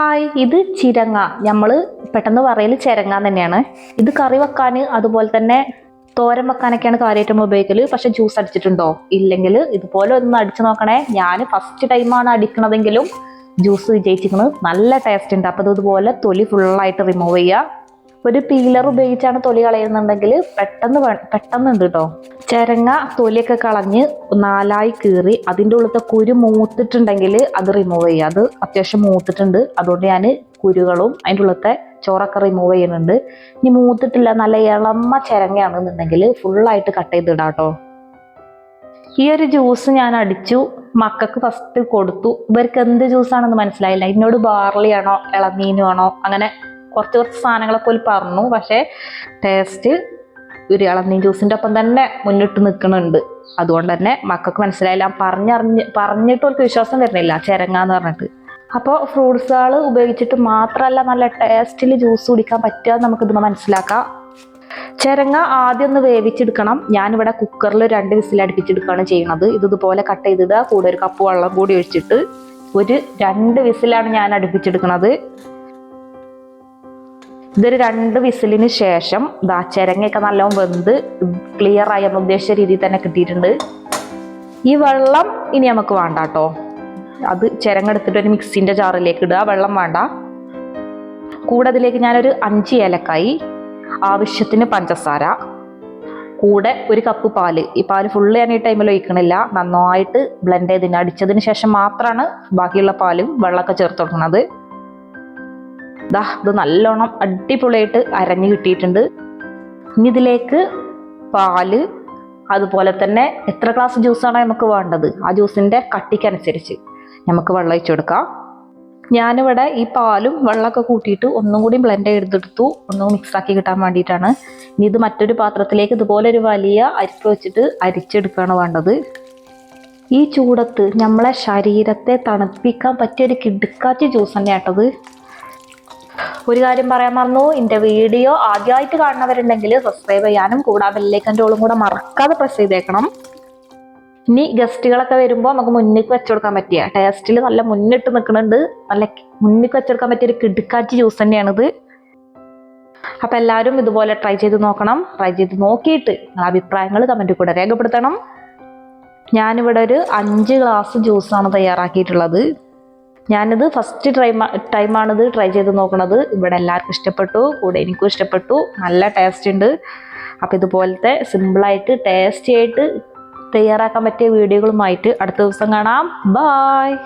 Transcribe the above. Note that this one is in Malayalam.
ഹായ് ഇത് ചിരങ്ങ. നമ്മൾ പെട്ടെന്ന് പറയൽ ചിരങ്ങ തന്നെയാണ്. ഇത് കറി വെക്കാൻ അതുപോലെ തന്നെ തോരൻ വെക്കാനൊക്കെയാണ് കാര്യമായിട്ടും ഉപയോഗിക്കൽ. പക്ഷെ ജ്യൂസ് അടിച്ചിട്ടുണ്ടോ? ഇല്ലെങ്കിൽ ഇതുപോലെ ഒന്ന് അടിച്ചു നോക്കണേ. ഞാൻ ഫസ്റ്റ് ടൈമാണ് അടിക്കണതെങ്കിലും ജ്യൂസ് വിജയിച്ചിരിക്കുന്നത് നല്ല ടേസ്റ്റ് ഉണ്ട്. അപ്പോൾ ഇതുപോലെ തൊലി ഫുള്ളായിട്ട് റിമൂവ് ചെയ്യുക. ഒരു പീലർ ഉപയോഗിച്ചാണ് തൊലി കളയുന്നുണ്ടെങ്കിൽ പെട്ടെന്ന് പെട്ടെന്ന് പെട്ടെന്നുണ്ട് കേട്ടോ ചിരങ്ങ തൊലിയൊക്കെ കളഞ്ഞ് നാലായി കീറി അതിന്റെ ഉള്ളത്തെ കുരു മൂത്തിട്ടുണ്ടെങ്കിൽ അത് റിമൂവ് ചെയ്യുക. അത് അത്യാവശ്യം മൂത്തിട്ടുണ്ട്. അതുകൊണ്ട് ഞാൻ കുരുകളും അതിന്റെ ഉള്ളത്തെ ചോറൊക്കെ റിമൂവ് ചെയ്യുന്നുണ്ട്. ഇനി മൂത്തിട്ടില്ല നല്ല ഇളമ്മ ചിരങ്ങയാണെന്നുണ്ടെങ്കിൽ ഫുള്ളായിട്ട് കട്ട് ചെയ്തിടാം കേട്ടോ ഈ ഒരു ജ്യൂസ് ഞാൻ അടിച്ചു. മക്കൾക്ക് ഫസ്റ്റ് കൊടുത്തു. ഇവർക്ക് എന്ത് ജ്യൂസാണെന്ന് മനസ്സിലായില്ല. എന്നോട് ബാർലി ആണോ ഇളനീനും ആണോ അങ്ങനെ കുറച്ച് കുറച്ച് സാധനങ്ങളൊക്കെ ഒരു പറഞ്ഞു. പക്ഷേ ടേസ്റ്റ് ഒരു ഇളനീൻ ജ്യൂസിന്റെ ഒപ്പം തന്നെ മുന്നിട്ട് നിൽക്കുന്നുണ്ട്. അതുകൊണ്ട് തന്നെ മക്കൾക്ക് മനസ്സിലായില്ല. പറഞ്ഞറിഞ്ഞ് പറഞ്ഞിട്ട് അവർക്ക് വിശ്വാസം വരുന്നില്ല. ചിരങ്ങ എന്ന് പറഞ്ഞിട്ട് അപ്പോൾ ഫ്രൂട്ട്സുകൾ ഉപയോഗിച്ചിട്ട് മാത്രമല്ല നല്ല ടേസ്റ്റിൽ ജ്യൂസ് കുടിക്കാൻ പറ്റുക നമുക്കിത് മനസ്സിലാക്കാം. ചിരങ്ങ ആദ്യം ഒന്ന് വേവിച്ചെടുക്കണം. ഞാനിവിടെ കുക്കറിൽ രണ്ട് വിസിൽ അടുപ്പിച്ചെടുക്കുകയാണ് ചെയ്യുന്നത്. ഇത് ഇതുപോലെ കട്ട് ചെയ്തിടുക. കൂടെ ഒരു കപ്പ് വെള്ളം കൂടി ഒഴിച്ചിട്ട് ഒരു രണ്ട് വിസിലാണ് ഞാൻ അടുപ്പിച്ചെടുക്കുന്നത്. ഇതൊരു രണ്ട് വിസിലിന് ശേഷം ദാ ചിരങ്ങയൊക്കെ നല്ലോണം വെന്ത് ആയി നമ്മൾ ഉദ്ദേശിച്ച രീതിയിൽ തന്നെ കിട്ടിയിട്ടുണ്ട്. ഈ വെള്ളം ഇനി നമുക്ക് വേണ്ട കേട്ടോ. അത് ചിരങ്ങെടുത്തിട്ട് ഒരു മിക്സിന്റെ ജാറിലേക്ക് ഇടുക. വെള്ളം വേണ്ട. കൂടെ അതിലേക്ക് ഞാനൊരു അഞ്ച് ഏലക്കായി ആവശ്യത്തിന് പഞ്ചസാര കൂടെ ഒരു കപ്പ് പാൽ. ഈ പാൽ ഫുള്ള് ഞാൻ ഈ ടൈമിൽ ഒഴിക്കണില്ല. നന്നായിട്ട് ബ്ലെൻഡ് ചെയ്തിന് അടിച്ചതിന് ശേഷം മാത്രമാണ് ബാക്കിയുള്ള പാലും വെള്ളമൊക്കെ ചേർത്ത് കൊടുക്കുന്നത്. ദാ ഇത് നല്ലോണം അടിപൊളിയായിട്ട് അരഞ്ഞു കിട്ടിയിട്ടുണ്ട്. ഇനി ഇതിലേക്ക് പാൽ അതുപോലെ തന്നെ എത്ര ഗ്ലാസ് ജ്യൂസാണ് നമുക്ക് വേണ്ടത്? ആ ജ്യൂസിന്റെ കട്ടിക്കനുസരിച്ച് നമുക്ക് വെള്ളം ഒഴിച്ചു കൊടുക്കാം. ഞാനിവിടെ ഈ പാലും വെള്ളമൊക്കെ കൂട്ടിയിട്ട് ഒന്നും കൂടി ബ്ലെൻഡ് ചെയ്തെടുത്തു ഒന്നും മിക്സ് ആക്കി കിട്ടാൻ വേണ്ടിയിട്ടാണ്. ഇനി ഇത് മറ്റൊരു പാത്രത്തിലേക്ക് ഇതുപോലെ ഒരു വലിയ അരിപ്പ് വെച്ചിട്ട് അരിച്ചെടുക്കുകയാണ് വേണ്ടത്. ഈ ചൂടത്ത് നമ്മളെ ശരീരത്തെ തണുപ്പിക്കാൻ പറ്റിയ ഒരു കിടുക്കാറ്റ് ജ്യൂസ് തന്നെയാട്ടത്. ഒരു കാര്യം പറയാൻ മറന്നു. എന്റെ വീഡിയോ ആദ്യമായിട്ട് കാണുന്നവരുണ്ടെങ്കിൽ സബ്സ്ക്രൈബ് ചെയ്യാനും കൂടാതെ ബെല്ലേക്കന്റെ ഓളും കൂടെ മറക്കാതെ പ്രസ് ചെയ്തേക്കണം. ഇനി ഗസ്റ്റുകളൊക്കെ വരുമ്പോൾ നമുക്ക് മുന്നിലേക്ക് വെച്ചുകൊടുക്കാൻ പറ്റിയ. ടേസ്റ്റിൽ നല്ല മുന്നിട്ട് നിൽക്കുന്നുണ്ട്. നല്ല മുന്നിക്ക് വെച്ചെടുക്കാൻ പറ്റിയ ഒരു കിടുക്കാച്ചി ജ്യൂസ് തന്നെയാണിത്. അപ്പം എല്ലാവരും ഇതുപോലെ ട്രൈ ചെയ്ത് നോക്കണം. ട്രൈ ചെയ്ത് നോക്കിയിട്ട് നിങ്ങളുടെ അഭിപ്രായങ്ങൾ കമന്റിൽ കൂടെ രേഖപ്പെടുത്തണം. ഞാനിവിടെ ഒരു അഞ്ച് ഗ്ലാസ് ജ്യൂസാണ് തയ്യാറാക്കിയിട്ടുള്ളത്. ഞാനിത് ഫസ്റ്റ് ട്രൈ ടൈമാണിത് ട്രൈ ചെയ്ത് നോക്കണത്. ഇവിടെ എല്ലാവർക്കും ഇഷ്ടപ്പെട്ടു കൂടെ എനിക്കും ഇഷ്ടപ്പെട്ടു. നല്ല ടേസ്റ്റ് ഉണ്ട്. അപ്പോൾ ഇതുപോലത്തെ സിമ്പിളായിട്ട് ടേസ്റ്റി ആയിട്ട് തയ്യാറാക്കാൻ പറ്റിയ വീഡിയോകളുമായിട്ട് അടുത്ത ദിവസം കാണാം. ബായ്